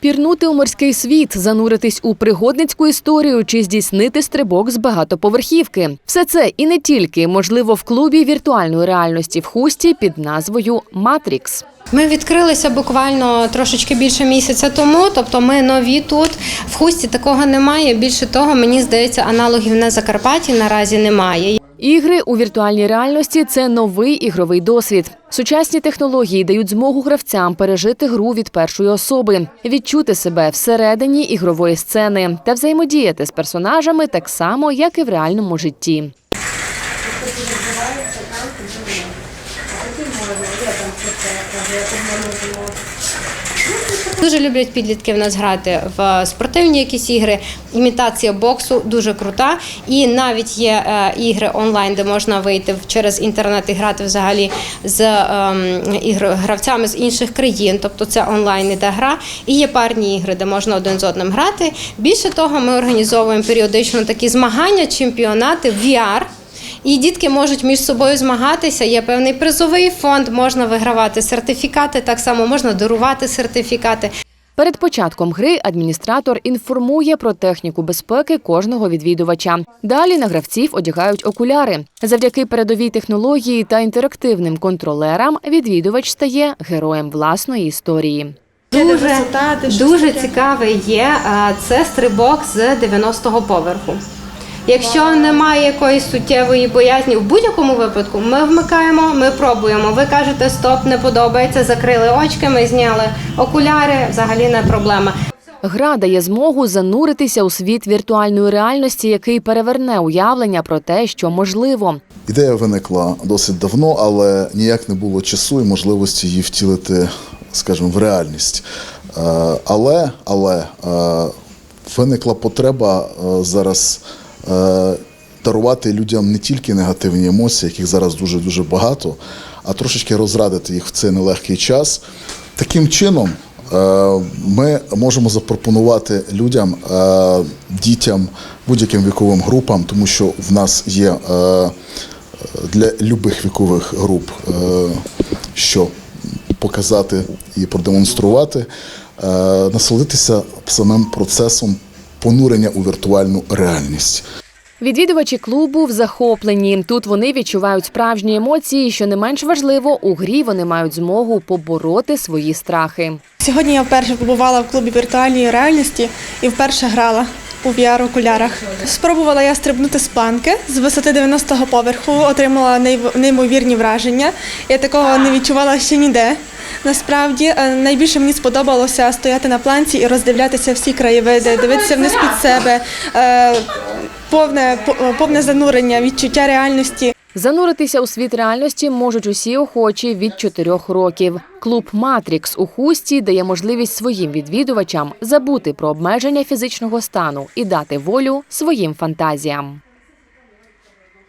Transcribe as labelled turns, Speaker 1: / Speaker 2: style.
Speaker 1: Пірнути у морський світ, зануритись у пригодницьку історію чи здійснити стрибок з багатоповерхівки. Все це і не тільки можливо в клубі віртуальної реальності в хусті під назвою Матрікс.
Speaker 2: Ми відкрилися буквально трошечки більше місяця тому, тобто ми нові тут. В хусті такого немає. Більше того, мені здається, аналогів на Закарпатті наразі немає.
Speaker 1: Ігри у віртуальній реальності це новий ігровий досвід. Сучасні технології дають змогу гравцям пережити гру від першої особи, відчути себе всередині ігрової сцени та взаємодіяти з персонажами так само, як і в реальному житті.
Speaker 2: Дуже люблять підлітки в нас грати в спортивні якісь ігри. Імітація боксу дуже крута. І навіть є е, ігри онлайн, де можна вийти через інтернет і грати взагалі з ем, гравцями з інших країн. Тобто це онлайн іде гра. І є парні ігри, де можна один з одним грати. Більше того, ми організовуємо періодично такі змагання, чемпіонати VR. І дітки можуть між собою змагатися. Є певний призовий фонд, можна вигравати сертифікати, так само можна дарувати сертифікати.
Speaker 1: Перед початком гри адміністратор інформує про техніку безпеки кожного відвідувача. Далі на гравців одягають окуляри. Завдяки передовій технології та інтерактивним контролерам відвідувач стає героєм власної історії.
Speaker 2: Дуже, дуже цікавий є це стрибок з 90-го поверху. Якщо немає якоїсь суттєвої боязні, в будь-якому випадку ми вмикаємо, ми пробуємо. Ви кажете, стоп, не подобається, закрили очки, ми зняли окуляри, взагалі не проблема.
Speaker 1: Гра дає змогу зануритися у світ віртуальної реальності, який переверне уявлення про те, що можливо.
Speaker 3: Ідея виникла досить давно, але ніяк не було часу і можливості її втілити, скажімо, в реальність. Е, Але, але е, виникла потреба е, зараз дарувати людям не тільки негативні емоції, яких зараз дуже дуже багато, а трошечки розрадити їх в цей нелегкий час. Таким чином. е, Ми можемо запропонувати людям, е, дітям, будь-яким віковим групам, тому що в нас є е, для любих вікових груп, е, що показати і продемонструвати, е, насолодитися самим процесом понурення у віртуальну реальність.
Speaker 1: Відвідувачі клубу в захопленні. Тут вони відчувають справжні емоції. Що не менш важливо, у грі вони мають змогу побороти свої страхи.
Speaker 4: Сьогодні я вперше побувала в клубі віртуальної реальності і вперше грала у VR-окулярах. Спробувала я стрибнути з планки з висоти 90-го поверху, отримала неймовірні враження. Я такого не відчувала ще ніде. Насправді е, найбільше мені сподобалося стояти на планці і роздивлятися всі краєвиди, дивитися вниз під себе, е, повне, по- повне занурення, відчуття реальності.
Speaker 1: Зануритися у світ реальності можуть усі охочі від 4 років. Клуб Матрікс у хусті дає можливість своїм відвідувачам забути про обмеження фізичного стану і дати волю своїм фантазіям.